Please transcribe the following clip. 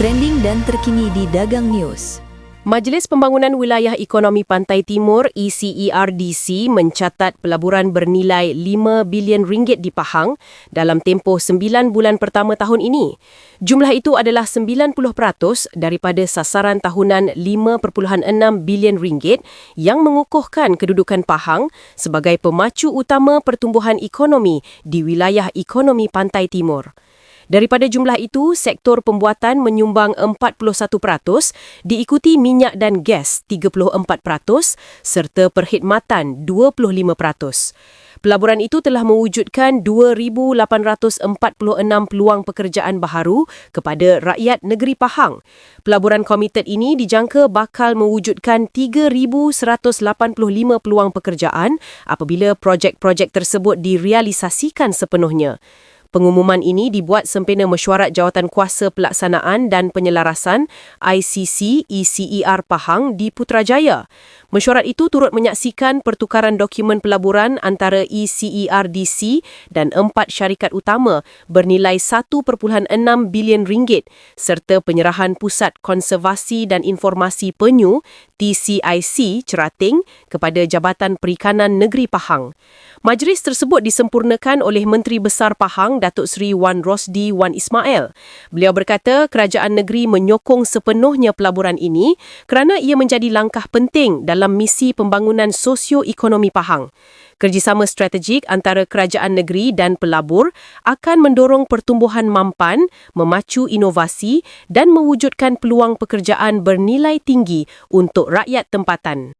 trending dan terkini di Dagang News. Majlis Pembangunan Wilayah Ekonomi Pantai Timur E ECERDC mencatat pelaburan bernilai 5 bilion ringgit di Pahang dalam tempoh 9 bulan pertama tahun ini. Jumlah itu adalah 90% daripada sasaran tahunan 5.6 bilion ringgit yang mengukuhkan kedudukan Pahang sebagai pemacu utama pertumbuhan ekonomi di wilayah ekonomi Pantai Timur. Daripada jumlah itu, sektor pembuatan menyumbang 41%, diikuti minyak dan gas 34% serta perkhidmatan 25%. Pelaburan itu telah mewujudkan 2,846 peluang pekerjaan baharu kepada rakyat negeri Pahang. Pelaburan komited ini dijangka bakal mewujudkan 3,185 peluang pekerjaan apabila projek-projek tersebut direalisasikan sepenuhnya. Pengumuman ini dibuat sempena mesyuarat Jawatan Kuasa Pelaksanaan dan Penyelarasan ICC ECER Pahang di Putrajaya. Mesyuarat itu turut menyaksikan pertukaran dokumen pelaburan antara E ECERDC dan empat syarikat utama bernilai 1.6 bilion ringgit serta penyerahan Pusat Konservasi dan Informasi Penyu TCIC Cerating kepada Jabatan Perikanan Negeri Pahang. Majlis tersebut disempurnakan oleh Menteri Besar Pahang Datuk Seri Wan Rosdi Wan Ismail. Beliau berkata kerajaan negeri menyokong sepenuhnya pelaburan ini kerana ia menjadi langkah penting dalam misi pembangunan sosio-ekonomi Pahang. Kerjasama strategik antara kerajaan negeri dan pelabur akan mendorong pertumbuhan mampan, memacu inovasi dan mewujudkan peluang pekerjaan bernilai tinggi untuk rakyat tempatan.